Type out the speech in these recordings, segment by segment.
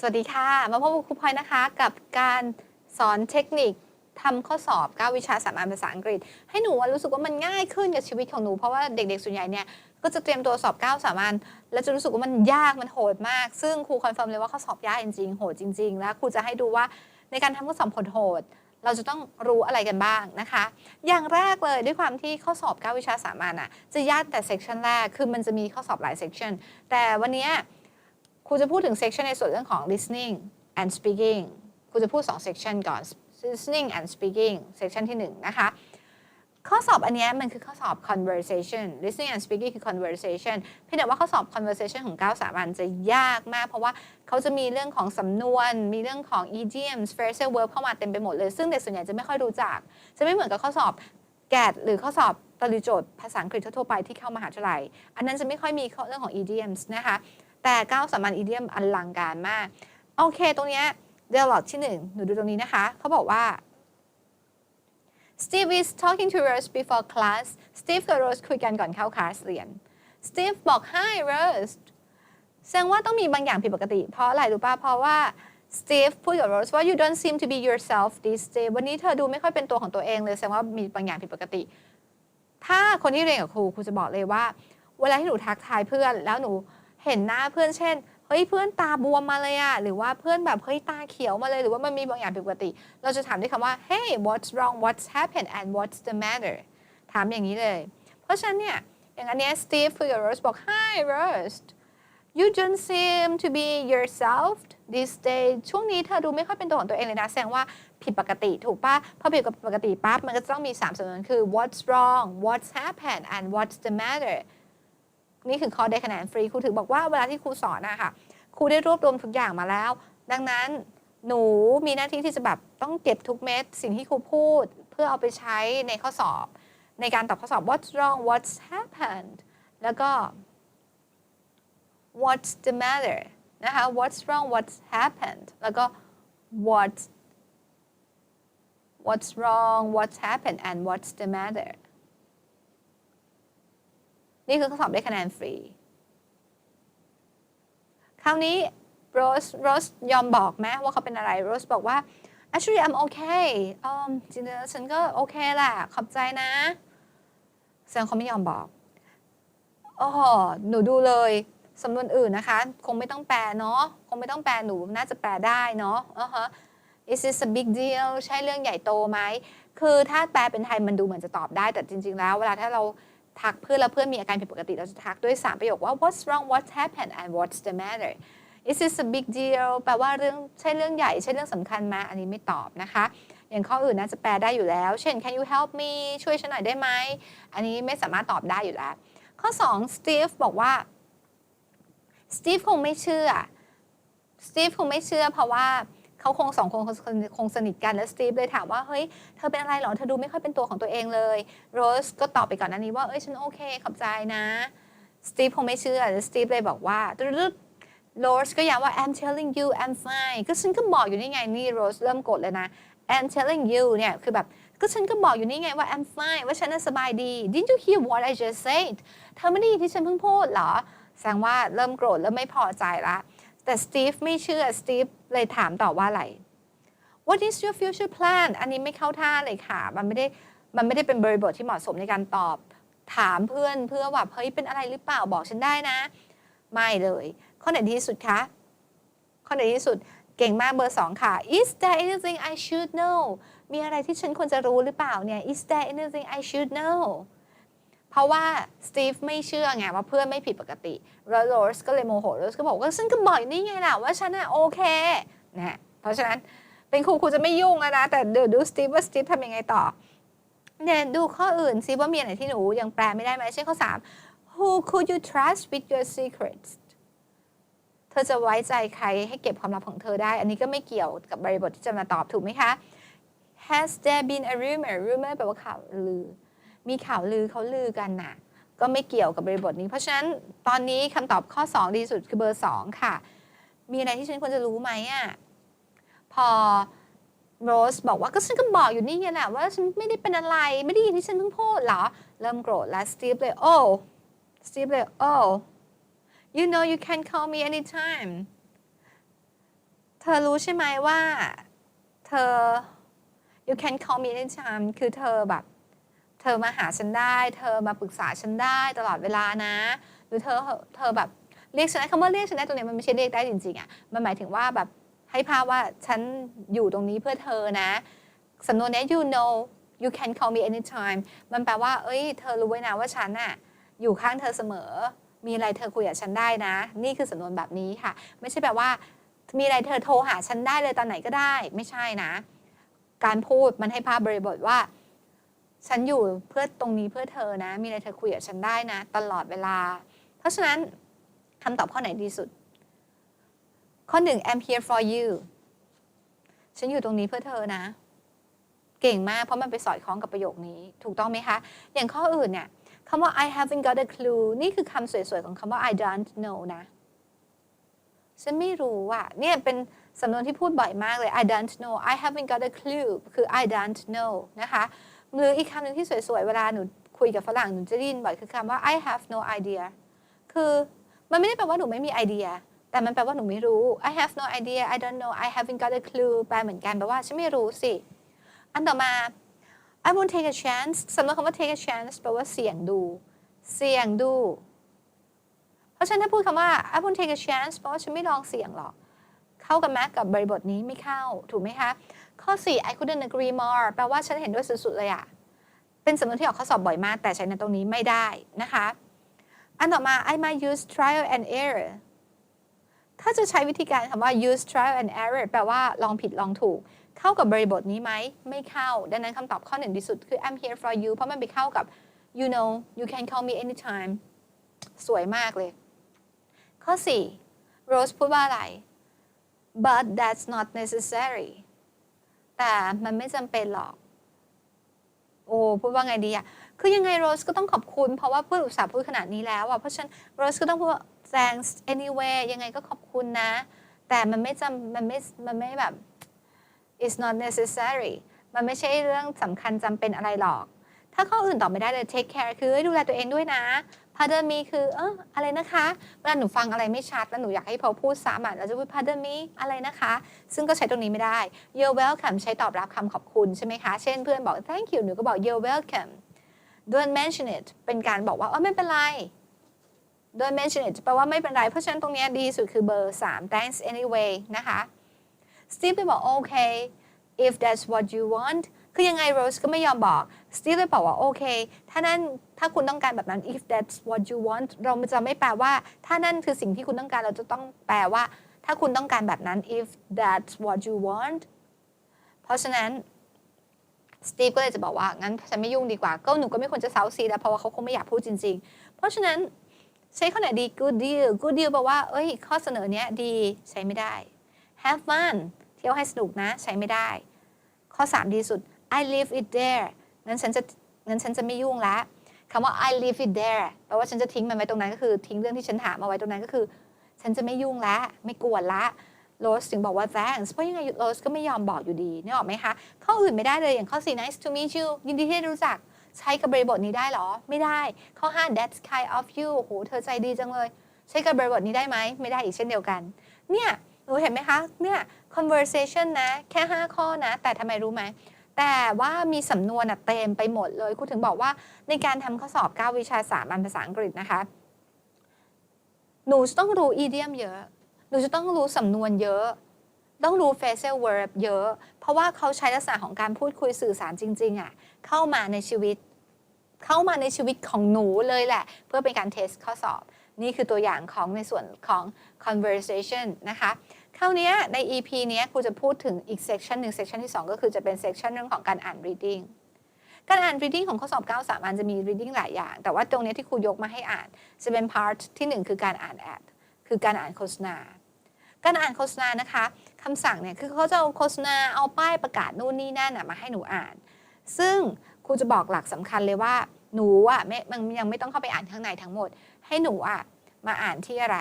สวัสดีค่ะ มาพบกับครูพลอยนะคะ กับการสอนเทคนิคทำข้อสอบ 9 วิชาสามัญภาษาอังกฤษ ให้หนูรู้สึกว่ามันง่ายขึ้นกับชีวิตของหนู เพราะว่าเด็กๆ ส่วนใหญ่เนี่ยก็จะเตรียมตัวสอบ 9 สามัญแล้วจะรู้สึกว่ามันยากมันโหดมาก ซึ่งครูคอนเฟิร์มเลยว่าข้อสอบยากจริงๆโหดจริง ๆ แล้วครูจะให้ดูว่าในการทำข้อสอบโหดเราจะต้องรู้อะไรกันบ้างนะคะ อย่างแรกเลยด้วยความที่ข้อสอบ 9 วิชาสามัญอะจะยากแต่เซกชันแรก คือมันจะมีข้อสอบหลายเซกชันแต่วันนี้ ครูจะพูดถึง section ในส่วนเรื่องของ listening and speaking ครูจะพูด2 section ก่อน listening and speaking section ที่ 1 นะคะ ข้อสอบอันนี้มันคือข้อสอบ conversation listening and speaking คือ conversation เพียงแต่ว่าข้อสอบ conversation ของ9สามัญจะยากมาก เพราะว่าเขาจะมีเรื่องของสำนวน มีเรื่องของ idioms phrasal verb เข้ามาเต็มไปหมดเลย ซึ่งเด็กส่วนใหญ่จะไม่ค่อยรู้จัก จะไม่เหมือนกับข้อสอบแกดหรือข้อสอบตรีโจทย์ภาษาอังกฤษทั่วไปที่เข้ามหาวิทยาลัย อันนั้นจะไม่ค่อยมีเรื่องของ idioms นะคะ แต่ก้าวสามัญอีเดียมอลังการมาก โอเค ตรงเนี้ย dialogue ที่หนึ่งหนูดูตรงนี้นะคะ เขาบอกว่า Steve is talking to Rose before class Steve กับ Rose คุยกันก่อนเข้าคลาสเรียน Steve บอก Hi Rose แสดงว่าต้องมีบางอย่างผิดปกติ เพราะอะไรรู้ป่ะเพราะว่า Steve พูดกับ Rose ว่า you don't seem to be yourself this day วันนี้เธอดูไม่ค่อยเป็นตัวของตัวเองเลยแสดงว่ามีบางอย่างผิดปกติ ถ้าคนที่เรียนกับครูครูจะบอกเลยว่า เวลาที่หนูทักทายเพื่อนแล้วหนู เห็นหน้าเพื่อนเช่นเฮ้ยเพื่อนตาบวมมาเลยอะหรือว่าเพื่อนแบบเฮ้ยตาเขียวมาเลย หรือว่ามันมีบางอย่างผิดปกติ เราจะถามด้วยคำว่า hey what's wrong what's happened and what's the matter ถามอย่างนี้เลย เพราะฉะนั้นเนี่ยอย่างอันเนี้ย Steve คุยกับ Rose บอก hi Rose you don't seem to be yourself this day ช่วงนี้เธอดูไม่ค่อยเป็นตัวของตัวเองเลยนะ แสดงว่าผิดปกติถูกปะพอผิดปกติปั๊บมันก็จะต้องมี3สำนวนคือ what's wrong what's happened and what's the matter นี่คือข้อได้คะแนนฟรีครูถึงบอกว่าเวลาที่ครูสอนนะคะครูได้รวบรวมทุกอย่างมาแล้ว ดังนั้นหนูมีหน้าที่ที่จะแบบต้องเก็บทุกเม็ดสิ่งที่ครูพูด เพื่อเอาไปใช้ในข้อสอบ ในการตอบข้อสอบ what's wrong what's happened แล้วก็ what's the matter นะคะ what's wrong what's happened แล้วก็ what what's wrong what's happened and what's the matter นี่คือข้อสอบได้คะแนนฟรี คราวนี้โรสโรสยอมบอกไหมว่าเขาเป็นอะไรโรสบอกว่า actually I'm okay อืมจริงๆฉันก็โอเคแหละขอบใจนะแสดงเขาไม่ยอมบอกอ๋อหนูดูเลยสำนวนอื่นนะคะ คงไม่ต้องแปลเนาะคงไม่ต้องแปลหนูน่าจะแปลได้เนาะอ่าฮะ is this a big deal ใช่เรื่องใหญ่โตไหม คือถ้าแปลเป็นไทยมันดูเหมือนจะตอบได้ แต่จริง ๆ แล้ว เวลาถ้าเรา ทักเพื่อนแล้วเพื่อนมีอาการผิดปกติเราจะทักด้วย 3 ประโยคว่า what's wrong what's happened and what's the matter is this a big deal แปลว่าเรื่องใช่เรื่องใหญ่ใช่เรื่องสำคัญไหมอันนี้ไม่ตอบนะคะ อย่างข้ออื่นน่าจะแปลได้อยู่แล้ว เช่น can you help me ช่วยฉันหน่อยได้ไหม อันนี้ไม่สามารถตอบได้อยู่แล้ว ข้อ 2 Steve บอกว่า Steve คงไม่เชื่อ Steve คงไม่เชื่อเพราะว่า เขาคงสองคนคงสนิทกันแล้วสตีฟเลยถามว่าเฮ้ยเธอเป็นอะไรหรอเธอดูไม่ค่อยเป็นตัวของตัวเองเลยโรสก็ตอบไปก่อนหน้านี้ว่าเอ้ยฉันโอเคขอบใจนะสตีฟคงไม่เชื่อแล้วสตีฟเลยบอกว่าโรสก็ย้ำว่า I'm telling you I'm fine ก็ฉันก็บอกอยู่นี่ไงนี่โรสเริ่มกดเลยนะ I'm telling you เนี่ยคือแบบก็ฉันก็บอกอยู่นี่ไงว่า I'm fine ว่าฉันน่ะสบายดี Did you hear what I just said เธอไม่ได้ยินที่ฉันเพิ่งพูดเหรอ แสดงว่าเริ่มโกรธเริ่มไม่พอใจละ แต่สตีฟไม่เชื่อสตีฟเลยถามต่อว่าอะไร What is your future plan อันนี้ไม่เข้าท่าเลยค่ะ มันไม่ได้ มันไม่ได้เป็นบริบทที่เหมาะสมในการตอบ ถามเพื่อนเพื่อว่าเฮ้ยเป็นอะไรหรือเปล่าบอกฉันได้นะ ไม่เลย ข้อไหนดีที่สุดคะ ข้อไหนดีที่สุด เก่งมากเบอร์สองค่ะ Is there anything I should know มีอะไรที่ฉันควรจะรู้หรือเปล่าเนี่ย Is there anything I should know เพราะว่าสตีฟไม่เชื่อไงว่าเพื่อนไม่ผิดปกติแล้วโรสก็เลยโมโหโรสก็บอกว่าฉันก็บอกนี่ไงล่ะว่าฉันน่ะโอเคนะเพราะฉะนั้นเป็นครูครูจะไม่ยุ่งแล้วนะ แต่เดี๋ยวดูสตีฟว่าสตีฟทำยังไงต่อเนี่ยดูข้ออื่นซิว่ามีอะไรที่หนูยังแปลไม่ได้ไหมเช่นข้อ 3 Who could you trust with your secrets เธอจะไว้ใจใครให้เก็บความลับของเธอได้ อันนี้ก็ไม่เกี่ยวกับบริบทที่จะมาตอบถูกไหมคะ Has there been a rumor rumor แปลว่าข่าวลือ มีข่าวลือเขาลือกันน่ะ ก็ไม่เกี่ยวกับบริบทนี้ เพราะฉะนั้นตอนนี้คำตอบข้อ 2 ดีสุดคือเบอร์ 2 ค่ะ มีอะไรที่ฉันควรจะรู้ไหมอะพอโรสบอกว่าก็ฉันก็บอกอยู่นี่ไงแหละว่าฉันไม่ได้เป็นอะไรไม่ได้ยินที่ฉันเพิ่งพูดเหรอ เริ่มโกรธแล้วสตีฟเลย oh สตีฟเลย oh you know you can call me anytime เธอรู้ใช่ไหมว่า เธอ you can call me anytime คือเธอแบบ เธอมาหาฉันได้ เธอมาปรึกษาฉันได้ตลอดเวลานะ หรือเธอเธอแบบเรียกฉันได้คำว่าเรียกฉันได้ตรงนี้มันไม่ใช่เรียกได้จริงๆอะ่ะมันหมายถึงว่าแบบให้ภาพว่าฉันอยู่ตรงนี้เพื่อเธอนะสำนวนนี้ you know you can call me anytime มันแปลว่า เอ้ย เธอรู้ไว้นะว่าฉันน่ะอยู่ข้างเธอเสมอ มีอะไรเธอคุยกับฉันได้นะ นี่คือสำนวนแบบนี้ค่ะ ไม่ใช่แปลว่า มีอะไรเธอโทรหาฉันได้เลยตอนไหนก็ได้ ไม่ใช่นะ การพูดมันให้ภาพบริบทว่า ฉันอยู่เพื่อตรงนี้เพื่อเธอนะ มีอะไรเธอคุยกับฉันได้นะ ตลอดเวลา เพราะฉะนั้นคำตอบข้อไหนดีสุด ข้อหนึ่ง I'm here for you ฉันอยู่ตรงนี้เพื่อเธอนะ เก่งมากเพราะมันไปสอดคล้องกับประโยคนี้ ถูกต้องไหมคะ อย่างข้ออื่นเนี่ยคำว่า I haven't got a clue นี่คือคำสวยๆ ของคำว่า I don't know นะ ฉันไม่รู้อะเนี่ยเป็นสำนวนที่พูดบ่อยมากเลย I don't know I haven't got a clue คือ I don't know นะคะ หรืออีกคำหนึ่งที่สวยๆ เวลาหนูคุยกับฝรั่งหนูจะได้ยินบ่อยคือคำว่า I have no idea คือมันไม่ได้แปลว่าหนูไม่มีไอเดีย แต่มันแปลว่าหนูไม่รู้ I have no idea I don't know I haven't got a clue แปลเหมือนกันแปลว่าฉันไม่รู้สิ อันต่อมา I won't take a chance สำนวนคำว่า take a chance แปลว่าเสี่ยงดู เสี่ยงดู เพราะฉะนั้นถ้าพูดคำว่า I won't take a chance แปลว่าฉันไม่ลองเสี่ยงหรอก เข้ากันไหมกับบริบทนี้ไม่เข้าถูกไหมคะ ข้อ 4 I couldn't agree more แปลว่าฉันเห็นด้วยสุดๆเลยอะเป็นสำนวนที่ออกข้อสอบบ่อยมาก แต่ใช้ในตรงนี้ไม่ได้นะคะ อันต่อมา I might use trial and error ถ้าจะใช้วิธีการคำว่า use trial and error แปลว่าลองผิดลองถูก เข้ากับบริบทนี้ไหม ไม่เข้า ดังนั้นคำตอบข้อหนึ่งที่สุดคือ I'm here for you เพราะมันไปเข้ากับ you know you can call me anytime สวยมากเลย ข้อ 4 Rose พูดว่าอะไร but that's not necessary แต่มันไม่จำเป็นหรอก โอ้พูดว่าไงดีอะคือยังไงโรสก็ต้องขอบคุณ เพราะว่าพูดอุตส่าห์พูดขนาดนี้แล้วอะเพราะฉะนั้นโรสก็ต้องพูดว่า thanks anyway ยังไงก็ขอบคุณนะ แต่มันไม่จำมันไม่มันไม่แบบ it's not necessary มันไม่ใช่เรื่องสำคัญจำเป็นอะไรหรอก ถ้าข้ออื่นตอบไม่ได้เลย take care คือดูแลตัวเองด้วยนะ pardon me คือเอออะไรนะคะเวลาหนูฟังอะไรไม่ชัด แล้วหนูอยากให้พอพูดซ้ำอะเราจะพูด pardon me อะไรนะคะ ซึ่งก็ใช้ตรงนี้ไม่ได้ you're welcome ใช้ตอบรับคำขอบคุณใช่ไหมคะ เช่นเพื่อนบอก thank you หนูก็บอก you're welcome don't mention it เป็นการบอกว่าเออไม่เป็นไร don't mention it แปลว่าไม่เป็นไร เพราะฉะนั้นตรงนี้ดีสุดคือเบอร์ 3 thanks anyway นะคะ Steve เลยบอกโอเค if that's what you want คือยังไงโรสก็ไม่ยอมบอกสตีฟเลยบอกว่า โอเค ถ้านั่นถ้าคุณต้องการแบบนั้น if that's what you want เราจะไม่แปลว่า ถ้านั่นคือสิ่งที่คุณต้องการเราจะต้องแปลว่า ถ้าคุณต้องการแบบนั้น if that's what you want เพราะฉะนั้นสตีฟก็เลยจะบอกว่า งั้นฉันไม่ยุ่งดีกว่า ก็หนูก็ไม่ควรจะเซาซีแล้วเพราะว่าเขาคงไม่อยากพูดจริง ๆ เพราะฉะนั้นใช้ข้อไหนดี good deal good deal แปลว่า เอ้ย ข้อเสนอเนี้ยดีใช้ไม่ได้ have fun เที่ยวให้สนุกนะ ใช้ไม่ได้ ข้อ 3 ดีสุด I leave it there งั้นฉันจะงั้นฉันจะไม่ยุ่งละคำว่า I leave it there แปลว่าฉันจะทิ้งมันไว้ตรงนั้นก็คือทิ้งเรื่องที่ฉันถามเอาไว้ตรงนั้นก็คือ ฉันจะไม่ยุ่งละไม่กวนละโรสถึงบอกว่า thanks เพราะยังไงโรสก็ไม่ยอมบอกอยู่ดีนึกออกไหมคะ ข้ออื่นไม่ได้เลยอย่างข้อ 4 nice to meet you ยินดีที่ได้รู้จัก ใช้กับบริบทนี้ได้เหรอ ไม่ได้ ข้อ 5 that's kind of you โอ้โหเธอใจดีจังเลย ใช้กับบริบทนี้ได้ไหม ไม่ได้อีกเช่นเดียวกัน เนี่ยหนูเห็นไหมคะ เนี่ย conversation นะ แค่ 5 ข้อนะ แต่ทำไมรู้ไหม แต่ว่ามีสำนวนเต็มไปหมดเลยครูถึงบอกว่าในการทำข้อสอบ 9 วิชาสามัญภาษาอังกฤษนะคะ หนูจะต้องรู้ idiom เยอะ หนูจะต้องรู้สำนวนเยอะ ต้องรู้ phrasal verb เยอะ เพราะว่าเขาใช้ลักษณะของการพูดคุยสื่อสารจริงๆอะเข้ามาในชีวิต เข้ามาในชีวิตของหนูเลยแหละ เพื่อเป็นการเทสข้อสอบ นี่คือตัวอย่างของในส่วนของ conversation นะคะ ราวนี้ใน EP นี้ครูจะพูดถึงอีก section หนึ่ง section ที่ 2 ก็คือจะเป็น section เรื่องของการอ่าน reading การอ่าน reading ของข้อสอบ9สามัญจะมี reading หลายอย่าง แต่ว่าตรงนี้ที่ครูยกมาให้อ่าน จะเป็น part ที่ 1 คือการอ่าน ad คือการอ่านโฆษณา การอ่านโฆษณานะคะคำสั่งเนี่ยคือเขาจะเอาโฆษณาเอาป้ายประกาศนู่นนี่นั่นมาให้หนูอ่าน ซึ่งครูจะบอกหลักสำคัญเลยว่าหนูอะไม่มันยังไม่ต้องเข้าไปอ่านข้างในทั้งหมด ให้หนูอะมาอ่านที่อะไร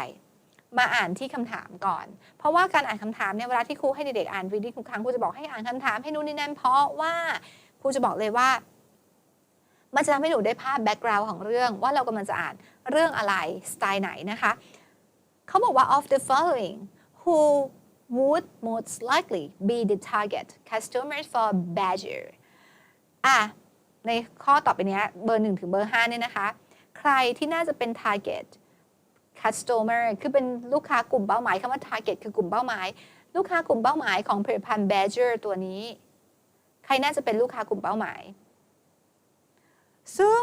มาอ่านที่คำถามก่อน เพราะว่าการอ่านคำถามเนี่ยเวลาที่ครูให้เด็กๆอ่าน reading ทุกครั้งครูจะบอกให้อ่านคำถามให้นู่นนี่นั่นเพราะว่าครูจะบอกเลยว่า มันจะทำให้หนูได้ภาพแบ็กกราวน์ของเรื่องว่าเรากำลังจะอ่านเรื่องอะไรสไตล์ไหนนะคะเขาบอกว่า of the following who would most likely be the target customers for Badger อะในข้อต่อไปเนี้ยเบอร์ 1 ถึงเบอร์5เนี่ยนะคะ ใครที่น่าจะเป็น target customer คือเป็นลูกค้ากลุ่มเป้าหมายคำว่า target คือกลุ่มเป้าหมาย ลูกค้ากลุ่มเป้าหมายของผลิตภัณฑ์ Badger ตัวนี้ ใครน่าจะเป็นลูกค้ากลุ่มเป้าหมาย ซึ่ง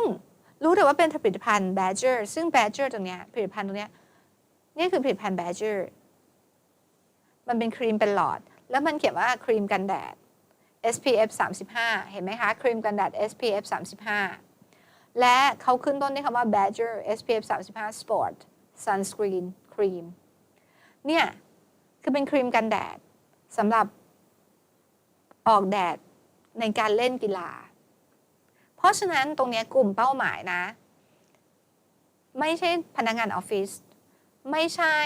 รู้แต่ว่าเป็นผลิตภัณฑ์ Badger ซึ่ง Badger ตรงเนี้ยผลิตภัณฑ์ตรงเนี้ยนี่คือผลิตภัณฑ์ Badger มันเป็นครีมเป็นหลอด แล้วมันเขียนว่าครีมกันแดด SPF 35 เห็นไหมคะ ครีมกันแดด SPF 35 และเขาขึ้นต้นด้วยคำว่า Badger SPF 35 Sport Sunscreen Cream เนี่ยคือเป็นครีมกันแดดสำหรับออกแดดในการเล่นกีฬา เพราะฉะนั้นตรงนี้กลุ่มเป้าหมายนะ ไม่ใช่พนักงานออฟฟิศไม่ใช่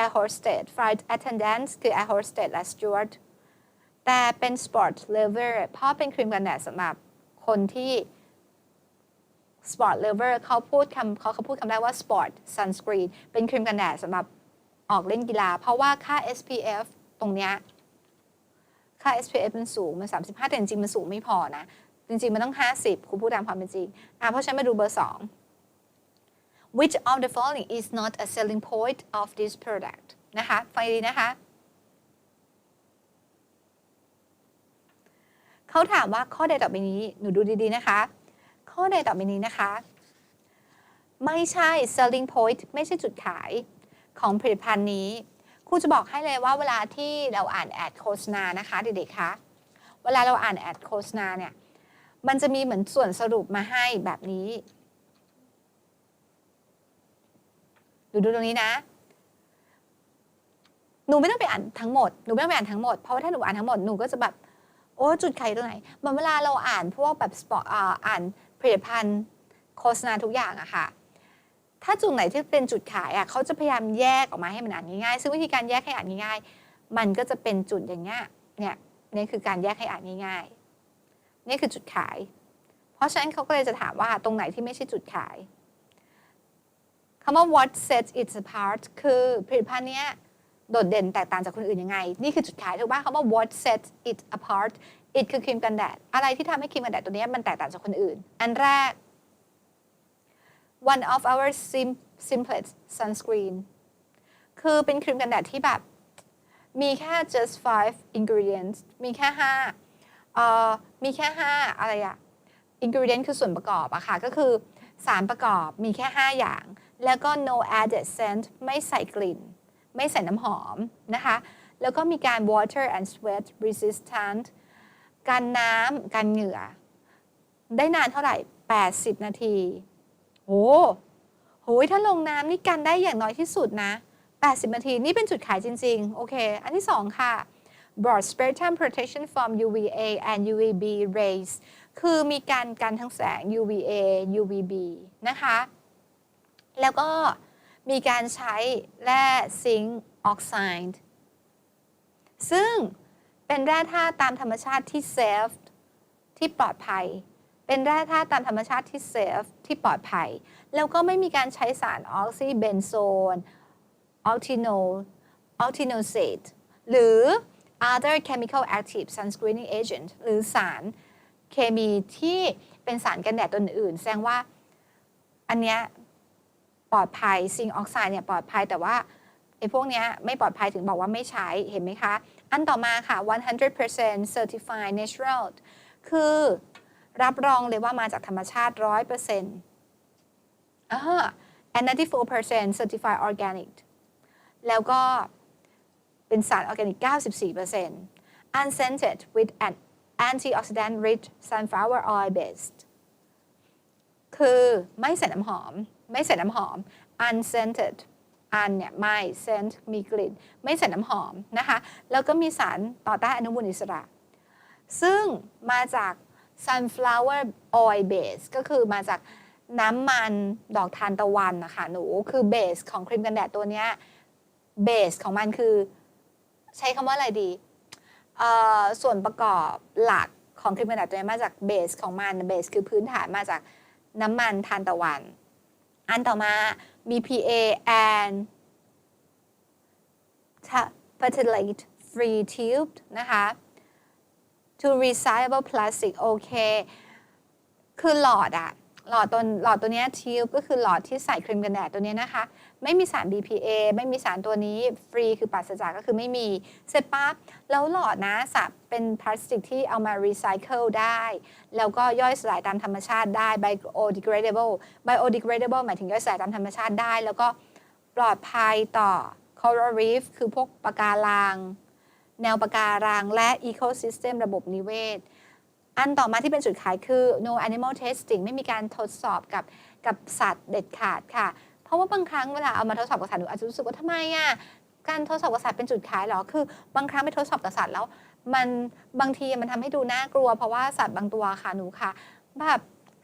air hostess flight attendant คือ air hostess และ steward แต่เป็น sport lover เพราะเป็นครีมกันแดดสำหรับคนที่ Spot lover เขาพูดคำเขาเขาพูดคำได้ว่า Spot sunscreen เป็นครีมกันแดดสำหรับออกเล่นกีฬา เพราะว่าค่า SPF ตรงเนี้ยค่า SPF มันสูง มัน 35 แต่จริง มันสูงไม่พอนะ จริง ๆ มันต้อง 50 คุณพูดตามความเป็นจริง อะ เพราะฉะนั้นมาดูเบอร์ 2 which of the following is not a selling point of this product นะคะ ฟังดีนะคะ เขาถามว่าข้อใดต่อไปนี้ หนูดูดี ๆ นะคะ ข้อใดต่อไปนี้นะคะ ไม่ใช่ selling point ไม่ใช่จุดขายของผลิตภัณฑ์นี้ครูจะบอกให้เลยว่าเวลาที่เราอ่านแอดโฆษณานะคะเด็กๆคะเวลาเราอ่านแอดโฆษณาเนี่ยมันจะมีเหมือนส่วนสรุปมาให้แบบนี้ ดูดูตรงนี้นะ หนูไม่ต้องไปอ่านทั้งหมด หนูไม่ต้องไปอ่านทั้งหมด เพราะว่าถ้าหนูอ่านทั้งหมด หนูก็จะแบบ โอ้ จุดขายตรงไหนเหมือนเวลาเราอ่านพวกแบบสปอร์อ่าน ผลิตภัณฑ์โฆษณาทุกอย่างอะค่ะ ถ้าจุดไหนที่เป็นจุดขายอะเขาจะพยายามแยกออกมาให้มันอ่านง่ายๆ ซึ่งวิธีการแยกให้อ่านง่ายๆ มันก็จะเป็นจุดอย่างเงี้ย เนี่ย นี่คือการแยกให้อ่านง่ายๆ นี่คือจุดขาย เพราะฉะนั้นเขาก็เลยจะถามว่าตรงไหนที่ไม่ใช่จุดขายคำว่า what sets it apart คือผลิตภัณฑ์เนี้ยโดดเด่นแตกต่างจากคนอื่นยังไง นี่คือจุดขายถูกป่ะคำว่า what sets it apart it คือครีมกันแดด อะไรที่ทำให้ครีมกันแดดตัวนี้มันแตกต่างจากคนอื่น อันแรก one of our sim simplest sunscreen คือเป็นครีมกันแดดที่แบบ มีแค่ just five ingredients มีแค่ห้าเอ่อมีแค่ห้าอะไรอะ ingredient คือส่วนประกอบอะค่ะ ก็คือสารประกอบมีแค่ 5 อย่าง แล้วก็ no added scent ไม่ใส่กลิ่น ไม่ใส่น้ำหอมนะคะ แล้วก็มีการ water and sweat resistant กันน้ำกันเหงื่อ ได้นานเท่าไหร่ 80 นาทีโอ้โหถ้าลงน้ำนี่กันได้อย่างน้อยที่สุดนะ 80 นาที นี่เป็นจุดขายจริง ๆ โอเค อันที่ 2 ค่ะ broad spectrum protection from UVA and UVB rays คือมีการกันทั้งแสง UVA UVB นะคะ แล้วก็มีการใช้แร่ซิงค์ออกไซด์ซึ่ง เป็นแร่ธาตุตามธรรมชาติที่เซฟที่ปลอดภัย เป็นแร่ธาตุตามธรรมชาติที่เซฟที่ปลอดภัย แล้วก็ไม่มีการใช้สารออกซิเบนโซนออ t ติโนออ t ติโนเซตหรือ other chemical active sunscreening agent หรือสารเคมีที่เป็นสารกันแดดตัวอื่น แสดงว่าอันเนี้ยปลอดภัยซิงออกไซด์เนี่ยปลอดภัยแต่ว่าไอ้พวกเนี้ยไม่ปลอดภัยถึงบอกว่าไม่ใช้เห็นไหมคะ อันต่อมาค่ะ 100% certified natural คือรับรองเลยว่ามาจากธรรมชาติ 100%อ่า and 94% certified organic แล้วก็เป็นสารออร์แกนิก 94% unscented with an antioxidant rich sunflower oil based คือไม่ใส่น้ำหอม ไม่ใส่น้ำหอม unscented อันเนี่ยไม่ scent มีกลิ่น ไม่ใส่น้ำหอมนะคะ แล้วก็มีสารต่อต้านอนุมูลอิสระ ซึ่งมาจาก sunflower oil base ก็คือมาจากน้ำมันดอกทานตะวันนะคะหนูคือเบสของครีมกันแดดตัวเนี้ยเบสของมันคือใช้คำว่าอะไรดีส่วนประกอบหลักของครีมกันแดดตัวนี้มาจากเบสของมันเบสคือพื้นฐานมาจากน้ำมันทานตะวัน อันต่อมา BPA and fertilate free tube นะคะ to recyclable plastic โอเค คือหลอดอะ หลอดตัวหลอดตัวนี้ทิวก็คือหลอดที่ใส่ครีมกันแดดตัวนี้นะคะ ไม่มีสาร BPA ไม่มีสารตัวนี้ฟรีคือปราศจากก็คือไม่มีเสร็จปั๊บแล้วหลอดนะสะเป็นพลาสติกที่เอามารีไซเคิลได้ แล้วก็ย่อยสลายตามธรรมชาติได้ biodegradable biodegradable หมายถึงย่อยสลายตามธรรมชาติได้ แล้วก็ปลอดภัยต่อ coral reef คือพวกปะการัง แนวปะการังและ ecosystem ระบบนิเวศ อันต่อมาที่เป็นจุดขายคือ no animal testing ไม่มีการทดสอบกับกับสัตว์เด็ดขาดค่ะ เพราะว่าบางครั้งเวลาเอามาทดสอบกับสัตว์หนูอาจจะรู้สึกว่าทำไมอะการทดสอบกับสัตว์เป็นจุดขายเหรอ คือบางครั้งไปทดสอบกับสัตว์แล้ว มันบางทีมันทำให้ดูน่ากลัว เพราะว่าสัตว์บางตัวค่ะหนูค่ะแบบ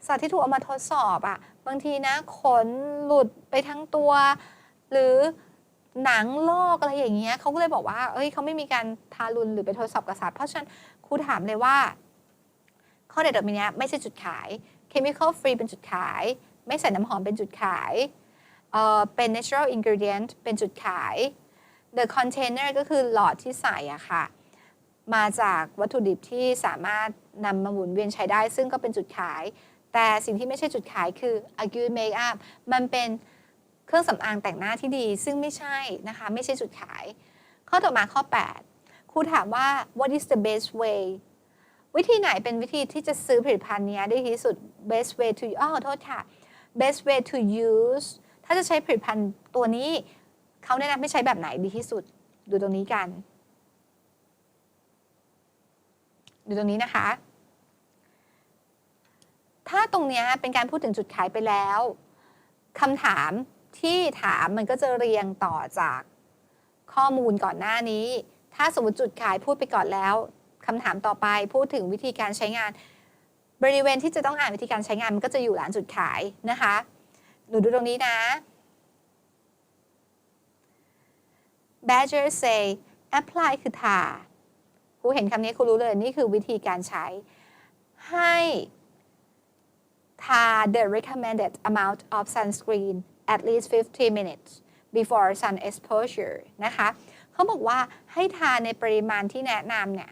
สัตว์ที่ถูกเอามาทดสอบอะบางทีนะขนหลุดไปทั้งตัว หรือหนังลอกอะไรอย่างเงี้ยเขาก็เลยบอกว่า เอ้ยเขาไม่มีการทารุณหรือไปทดสอบกับสัตว์เพราะฉะนั้นครูถามเลยว่า ข้อเด็ดแบบนี้ไม่ใช่จุดขาย chemical free เป็นจุดขาย ไม่ใส่น้ำหอมเป็นจุดขายเอ่อเป็น natural ingredient เป็นจุดขาย the container ก็คือหลอดที่ใส่อะค่ะ มาจากวัตถุดิบที่สามารถนำมาหมุนเวียนใช้ได้ ซึ่งก็เป็นจุดขาย แต่สิ่งที่ไม่ใช่จุดขายคือ a good makeup มันเป็นเครื่องสำอางแต่งหน้าที่ดี ซึ่งไม่ใช่นะคะ ไม่ใช่จุดขาย ข้อต่อมาข้อ 8ครูถามว่า what is the best way วิธีไหนเป็นวิธีที่จะซื้อผลิตภัณฑ์นี้ได้ที่สุด best way to อ้อโทษค่ะ best way to use ถ้าจะใช้ผลิตภัณฑ์ตัวนี้เขาแนะนำให้ใช้แบบไหนดีที่สุด ดูตรงนี้กัน ดูตรงนี้นะคะ ถ้าตรงนี้เป็นการพูดถึงจุดขายไปแล้วคำถามที่ถามมันก็จะเรียงต่อจากข้อมูลก่อนหน้านี้ ถ้าสมมติจุดขายพูดไปก่อนแล้ว คำถามต่อไปพูดถึงวิธีการใช้งาน บริเวณที่จะต้องอ่านวิธีการใช้งานมันก็จะอยู่หลังจุดขายนะคะหนูดูตรงนี้นะ Badger say apply คือทาครูเห็นคำนี้ครูรู้เลยนี่คือวิธีการใช้ ให้ทา the recommended amount of sunscreen at least 50 minutes before sun exposure นะคะ เขาบอกว่าให้ทาในปริมาณที่แนะนำเนี่ย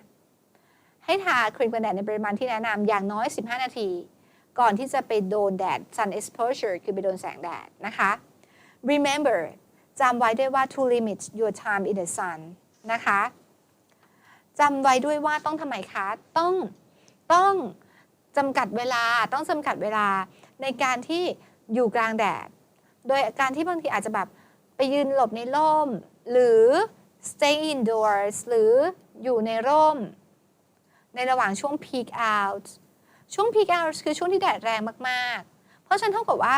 ให้ทาครีมกันแดดในปริมาณที่แนะนำอย่างน้อย 15 นาที ก่อนที่จะไปโดนแดด sun exposure คือไปโดนแสงแดดนะคะ remember จำไว้ด้วยว่า to limit your time in the sun นะคะจำไว้ด้วยว่าต้องทำไมคะ ต้องต้องจำกัดเวลาต้องจำกัดเวลาในการที่อยู่กลางแดด โดยการที่บางทีอาจจะแบบไปยืนหลบในร่ม หรือ stay indoors หรืออยู่ในร่ม ในระหว่างช่วง peak out ช่วง peak out คือช่วงที่แดดแรงมากๆ เพราะฉะนั้นเท่ากับว่า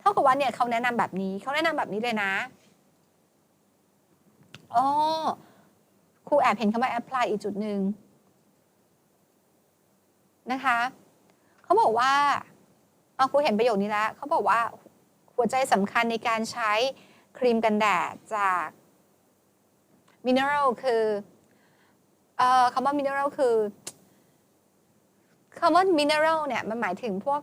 เท่ากับว่าเนี่ยเขาแนะนำแบบนี้เขาแนะนำแบบนี้เลยนะอ๋อครูแอบเห็นคำว่า apply อีกจุดหนึ่งนะคะเขาบอกว่าเอาครูเห็นประโยคนี้แล้วเขาบอกว่าหัวใจสำคัญในการใช้ครีมกันแดดจากมินเนอรัลคือ เอ่อคำว่ามินเนอรัลคือคำว่ามินเนอรัลเนี่ยมันหมายถึงพวก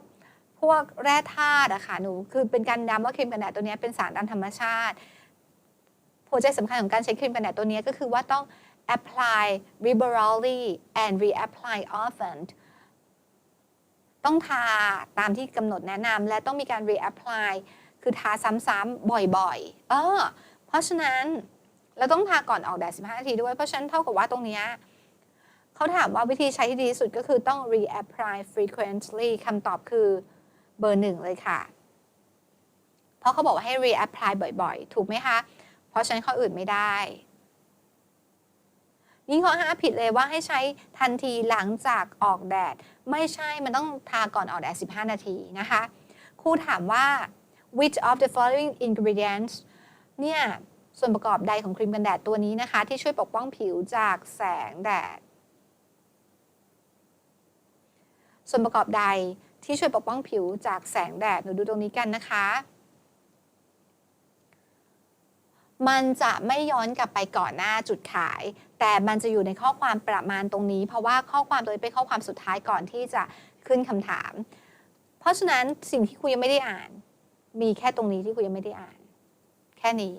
พวกแร่ธาตุอะค่ะหนูคือเป็นการย้ำว่าครีมกันแดดตัวนี้เป็นสารตามธรรมชาติหัวใจสำคัญของการใช้ครีมกันแดดตัวนี้ก็คือว่าต้อง apply liberally and reapply often ต้องทาตามที่กำหนดแนะนำและต้องมีการ reapply คือทาซ้ำๆบ่อยๆ เออ เพราะฉะนั้น เราต้องทาก่อนออกแดด 15 นาทีด้วย เพราะฉะนั้นเท่ากับว่าตรงนี้เขาถามว่าวิธีใช้ที่ดีที่สุดก็คือต้อง reapply frequently คำตอบคือเบอร์หนึ่งเลยค่ะ เพราะเขาบอกว่าให้ reapply บ่อยๆ ถูกไหมคะ เพราะฉะนั้นข้ออื่นไม่ได้ ยิ่งข้อ5ผิดเลยว่าให้ใช้ทันทีหลังจากออกแดด ไม่ใช่มันต้องทาก่อนออกแดด 15 นาทีนะคะครูถามว่า which of the following ingredients เนี่ย ส่วนประกอบใดของครีมกันแดดตัวนี้นะคะ ที่ช่วยปกป้องผิวจากแสงแดด ส่วนประกอบใดที่ช่วยปกป้องผิวจากแสงแดดหนูดูตรงนี้กันนะคะ มันจะไม่ย้อนกลับไปก่อนหน้าจุดขาย แต่มันจะอยู่ในข้อความประมาณตรงนี้ เพราะว่าข้อความตัวนี้เป็นข้อความสุดท้ายก่อนที่จะขึ้นคำถาม เพราะฉะนั้นสิ่งที่ครูยังไม่ได้อ่าน มีแค่ตรงนี้ที่ครูยังไม่ได้อ่าน แค่นี้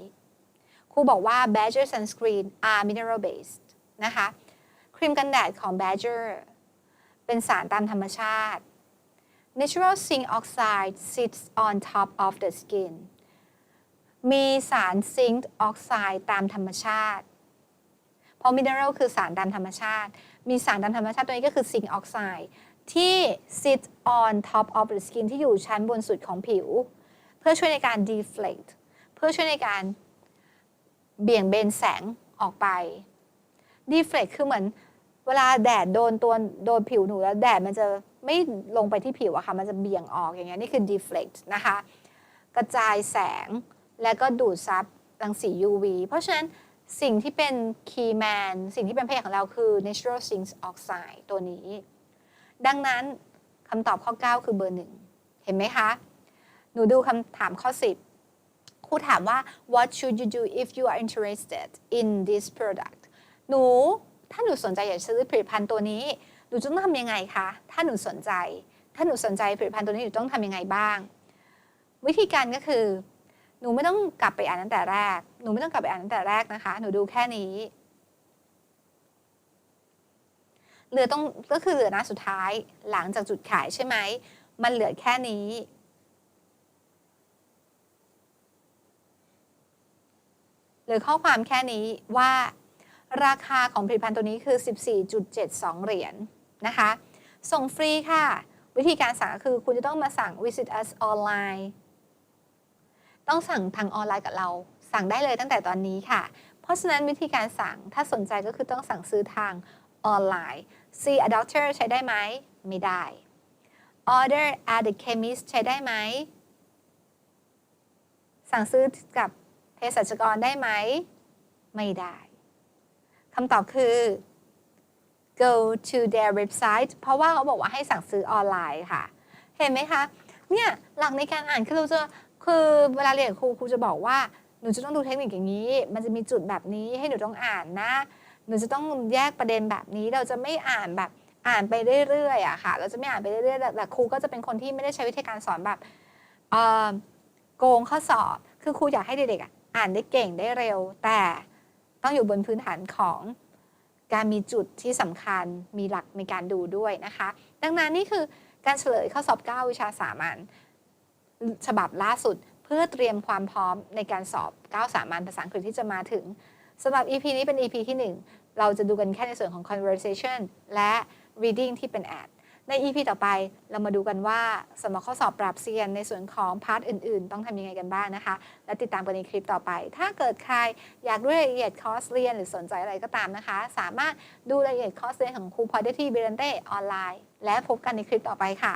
ครูบอกว่า Badger sunscreen are mineral based นะคะครีมกันแดดของ Badger เป็นสารตามธรรมชาติ Natural zinc oxide sits on top of the skin มีสารซิงค์ออกไซด์ตามธรรมชาติ เพราะมินเนอรัลคือสารตามธรรมชาติ มีสารตามธรรมชาติตัวนี้ก็คือซิงค์ออกไซด์ที่ sit on top of the skin ที่อยู่ชั้นบนสุดของผิว เพื่อช่วยในการ deflect เพื่อช่วยในการ เบี่ยงเบนแสงออกไป deflect คือเหมือน เวลาแดดโดนตัวโดนผิวหนูแล้วแดดมันจะไม่ลงไปที่ผิวอะค่ะ มันจะเบี่ยงออกอย่างเงี้ยนี่คือ deflect นะคะ กระจายแสงและก็ดูดซับรังสี UV เพราะฉะนั้นสิ่งที่เป็น key man สิ่งที่เป็นพระเอกของเราคือ natural zinc oxide ตัวนี้ ดังนั้นคำตอบข้อ 9 คือเบอร์หนึ่ง เห็นไหมคะ หนูดูคำถามข้อ 10 รูถามว่า what should you do if you are interested in this product หนู ถ้าหนูสนใจอยากซื้อผลิตภัณฑ์ตัวนี้ หนูจะต้องทำยังไงคะ ถ้าหนูสนใจ ถ้าหนูสนใจผลิตภัณฑ์ตัวนี้หนูต้องทำยังไงบ้าง วิธีการก็คือ หนูไม่ต้องกลับไปอ่านตั้งแต่แรก หนูไม่ต้องกลับไปอ่านตั้งแต่แรกนะคะ หนูดูแค่นี้เหลือต้องก็คือเหลือหน้าสุดท้ายหลังจากจุดขายใช่ไหม มันเหลือแค่นี้ หลือข้อความแค่นี้ว่า ราคาของผลิตภัณฑ์ตัวนี้คือ 14.72 เหรียญนนะคะ ส่งฟรีค่ะ วิธีการสั่งคือคุณจะต้องมาสั่ง visit us online ต้องสั่งทางออนไลน์กับเรา สั่งได้เลยตั้งแต่ตอนนี้ค่ะ เพราะฉะนั้นวิธีการสั่งถ้าสนใจก็คือต้องสั่งซื้อทางออนไลน์ see a doctor ใช้ได้ไหม ไม่ได้ order at the chemist ใช้ได้ไหม สั่งซื้อกับ สัชกรได้ไหม ไม่ได้คำตอบคือ go to their website เพราะว่าเขาบอกว่าให้สั่งซื้อออนไลน์ค่ะ เห็นไหมคะ เนี่ยหลักในการอ่านคือเราจะคือเวลาเรียนครูครูจะบอกว่าหนูจะต้องดูเทคนิคอย่างนี้ มันจะมีจุดแบบนี้ให้หนูต้องอ่านนะ หนูจะต้องแยกประเด็นแบบนี้ เราจะไม่อ่านแบบอ่านไปเรื่อยๆอะค่ะ เราจะไม่อ่านไปเรื่อยๆแต่ครูก็จะเป็นคนที่ไม่ได้ใช้วิธีการสอนแบบเออโกงข้อสอบ คือครูอยากให้เด็กๆอะ อ่านได้เก่งได้เร็ว แต่ต้องอยู่บนพื้นฐานของการมีจุดที่สำคัญมีหลักในการดูด้วยนะคะ ดังนั้นนี่คือการเฉลยข้อสอบ 9 วิชาสามัญฉบับล่าสุดเพื่อเตรียมความพร้อมในการสอบ 9 สามัญภาษาอังกฤษที่จะมาถึงสำหรับ EP นี้เป็น EP ที่ 1 เราจะดูกันแค่ในส่วนของ conversation และ reading ที่เป็น ad ใน EP ต่อไปเรามาดูกันว่าสำหรับข้อสอบปรับเซียนในส่วนของพาร์ทอื่น ๆ ต้องทำยังไงกันบ้างนะคะ และติดตามกันในคลิปต่อไป ถ้าเกิดใครอยากรู้รายละเอียดคอร์สเรียนหรือสนใจอะไรก็ตามนะคะ สามารถดูรายละเอียดคอร์สเรียนของครูพลอยได้ที่เบรนเต้ออนไลน์ และพบกันในคลิปต่อไปค่ะ